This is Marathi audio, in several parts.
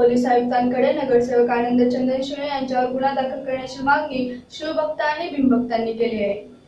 पोलीस आयुक्तांकडे नगरसेवक आनंद चंदनशिवे यांच्यावर गुन्हा दाखल करण्याची मागणी शिवभक्त आणि भीमभक्तांनी केली आहे.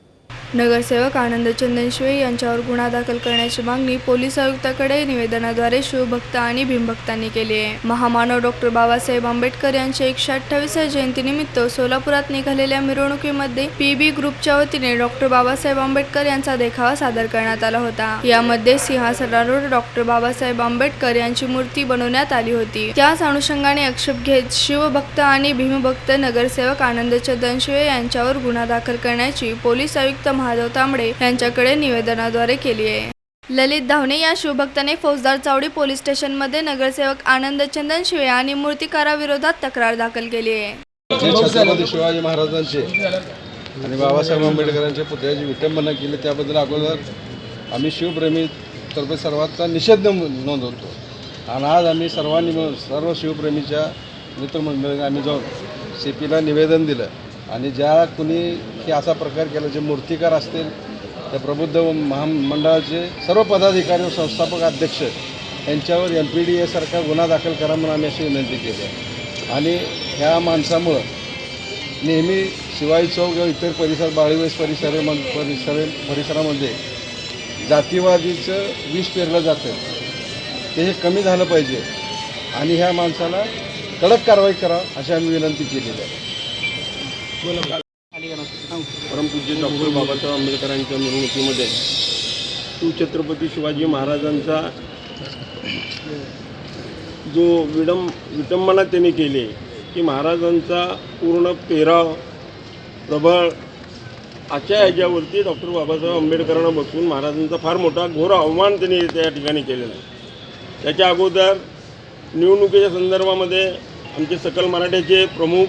नगरसेवक आनंद चंदनशिवे यांच्यावर गुन्हा दाखल करण्याची मागणी पोलीस आयुक्ताकडे निवेदनाद्वारे शिवभक्त आणि भीमभक्तांनी केली आहे. महामानव डॉक्टर बाबासाहेब आंबेडकर यांच्या एकशे अठ्ठावीसव्या जयंतीनिमित्त सोलापुरात निघालेल्या मिरवणुकीमध्ये पीबी ग्रुपच्या वतीने डॉक्टर बाबासाहेब आंबेडकर यांचा देखावा सादर करण्यात आला होता. यामध्ये सिंहासनावर डॉक्टर बाबासाहेब आंबेडकर यांची मूर्ती बनवण्यात आली होती. त्याच अनुषंगाने आक्षेप घेत शिवभक्त आणि भीमभक्त नगरसेवक आनंद चंदनशिवे यांच्यावर गुन्हा दाखल करण्याची पोलीस आयुक्त महादेव तांबडे यांच्याकडे निवेदनाद्वारे केली आहे. ललित धावणे या शिवभक्ताने फौजदार चावडी पोलीस स्टेशनमध्ये नगरसेवक आनंद चंदनशिवे आणि मूर्तिकाराविरोधात तक्रार दाखल केली आहे. शिवाजी महाराजांचे आणि बाबासाहेब आंबेडकरांच्या पुतळ्याची विटंबना केली त्याबद्दल अगोदर आम्ही शिवप्रेमी तर्फे सर्वांचा निषेध नोंदवतो. आणि आज आम्ही सर्वांनी सर्व शिवप्रेमीच्या मित्रमंडळीने आम्ही जाऊन सी पीला निवेदन दिलं. आणि ज्या कुणी की असा प्रकार केला जे मूर्तिकार असतील त्या प्रबुद्ध महामंडळाचे सर्व पदाधिकारी व संस्थापक अध्यक्ष यांच्यावर एम पी डी एसारखा गुन्हा दाखल करा म्हणून आम्ही अशी विनंती केली. आहे आणि ह्या माणसामुळं नेहमी शिवाई चौक किंवा इतर परिसर बाळीवेस परिसर परिसर परिसरामध्ये जातीवादीचं विष पेरलं जातं. ते हे कमी झालं पाहिजे. आणि ह्या माणसाला कडक कारवाई करा अशी आम्ही विनंती केलेली आहे. परमपूज्य डॉक्टर बाबासाहेब आंबेडकरांच्या मिरवणुकीमध्ये शिवछत्रपती शिवाजी महाराजांचा जो विडम विटंबना त्यांनी केली की महाराजांचा पूर्ण पेराव प्रबळ अशा ह्याच्यावरती डॉक्टर बाबासाहेब आंबेडकरांना बसून महाराजांचा फार मोठा घोर अवमान त्यांनी त्या ठिकाणी केलेला. आहे त्याच्या अगोदर निवडणुकीच्या संदर्भामध्ये आमचे सकल मराठ्याचे प्रमुख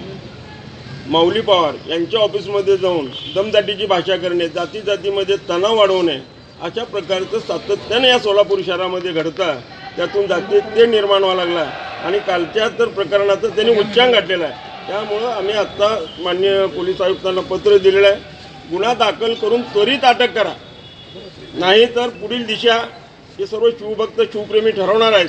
माऊली पवार यांच्या ऑफिसमध्ये जाऊन दमदाटीची भाषा करणे जाती जातीमध्ये तणाव वाढवणे अशा प्रकारचं सातत्याने या सोलापूर शहरामध्ये घडतं. त्यातून जाती ते निर्माण व्हावं लागला. आणि कालच्या तर प्रकरणाचं त्यांनी उच्चांग गाठलेला आहे. त्यामुळं आम्ही आत्ता माननीय पोलीस आयुक्तांना पत्र दिलेलं आहे. गुन्हा दाखल करून त्वरित अटक करा. नाही तर पुढील दिशा हे सर्व शिवभक्त शिवप्रेमी ठरवणार आहेत.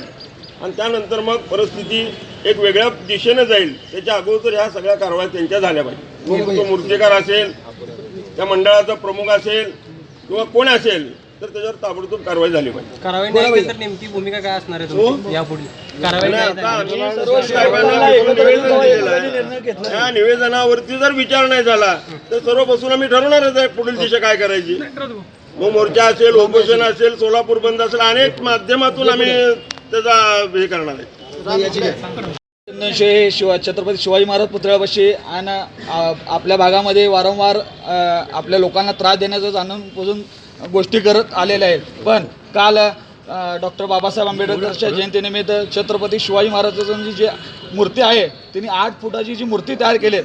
आणि त्यानंतर मग परिस्थिती एक वेगळ्या दिशेनं जाईल. त्याच्या अगोदर ह्या सगळ्या कारवाया त्यांच्या झाल्या पाहिजे. मग तो मूर्तिकार असेल त्या मंडळाचा प्रमुख असेल किंवा कोण असेल तर त्याच्यावर ताबडतोब कारवाई झाली पाहिजे. कारवाई नाही तर नेमकी भूमिका काय असणार आहे तुमची यापुढे कारवाई आणि नाही आता आम्ही सर्व साहेबांना निवेदन दिलेलं आहे. त्या निवेदनावरती जर विचार नाही झाला तर सर्व बसून आम्ही ठरवणारच आहे पुढील दिशा काय करायची. मग मोर्चा असेल उपोषण असेल सोलापूर बंद असेल अनेक माध्यमातून आम्ही त्याचा हे करणार आहे. शिवा छत्रपती शिवाजी महाराज पुतळ्यापाशी आणि आपल्या भागामध्ये वारंवार आपल्या लोकांना त्रास देण्याचं जाणूनपासून गोष्टी करत आलेल्या आहेत. पण काल डॉक्टर बाबासाहेब आंबेडकरच्या जयंतीनिमित्त छत्रपती शिवाजी महाराजांची जी मूर्ती आहे त्यांनी आठ फुटाची जी मूर्ती तयार केली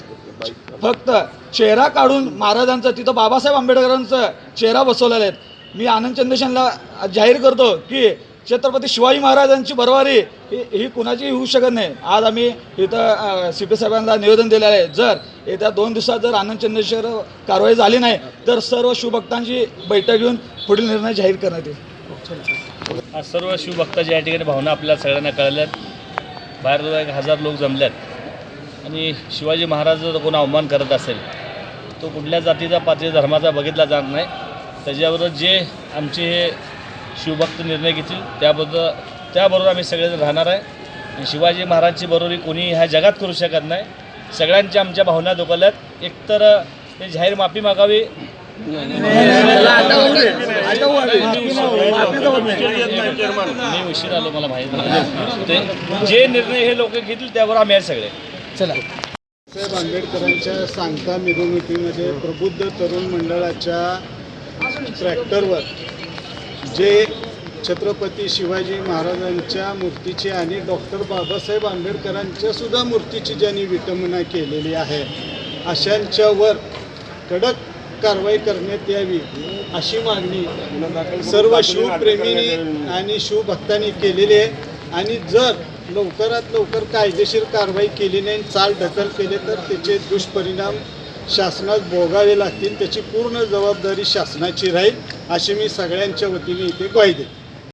फक्त चेहरा काढून महाराजांचं तिथं बाबासाहेब आंबेडकरांचं चेहरा बसवलेला आहे. मी आनंद चंदेशांना जाहीर करतो की छत्रपती शिवाजी महाराजांची बरोबरी ही ही कुणाचीही होऊ शकत नाही. आज आम्ही इथं सी पी साहेबांना निवेदन दिलेलं आहे. जर येत्या दोन दिवसात जर आनंद चंद्रेश्वर कारवाई झाली नाही तर सर्व शिवभक्तांची बैठक घेऊन पुढील निर्णय जाहीर करण्यात येईल. आज सर्व शिवभक्ताच्या या ठिकाणी भावना आपल्या सगळ्यांना कळल्यात. बाहेर एक हजार लोक जमल्यात. आणि शिवाजी महाराजाचा कोण अवमान करत असेल तो कुठल्या जातीचा पातळी धर्माचा बघितला जात नाही. त्याच्याबरोबर जे आमचे हे शिवभक्त निर्णय घेतील. त्याबद्दल त्याबरोबर आम्ही सगळेजण राहणार आहे. आणि शिवाजी महाराजची बरोबरी कोणी ह्या जगात करू शकत नाही. सगळ्यांच्या आमच्या भावना दुखवल्यात एकतर ते जाहीर माफी मागावी. मी उशीर आलो मला माहीत नाही. ते जे निर्णय हे लोक घेतील त्यावर आम्ही आहे सगळे. साहेब आंबेडकरांच्या सांगता मिरवणुकीमध्ये प्रबुद्ध तरुण मंडळाच्या ट्रॅक्टरवर जे छत्रपती शिवाजी महाराजांच्या मूर्तीची आणि डॉक्टर बाबासाहेब आंबेडकरांच्या सुद्धा मूर्तीची ज्यांनी विटंबना केलेली आहे अशांच्यावर कडक कारवाई करण्यात यावी अशी मागणी सर्व शिवप्रेमींनी आणि शिवभक्तांनी केलेली आहे. आणि जर लवकरात लवकर कायदेशीर कारवाई केली नाही चाल ढकल केले तर त्याचे दुष्परिणाम शासनात भोगावे लागतील त्याची पूर्ण जबाबदारी शासनाची राहील. अशी मी सगळ्यांच्या वतीने इथे ग्वाही देतो.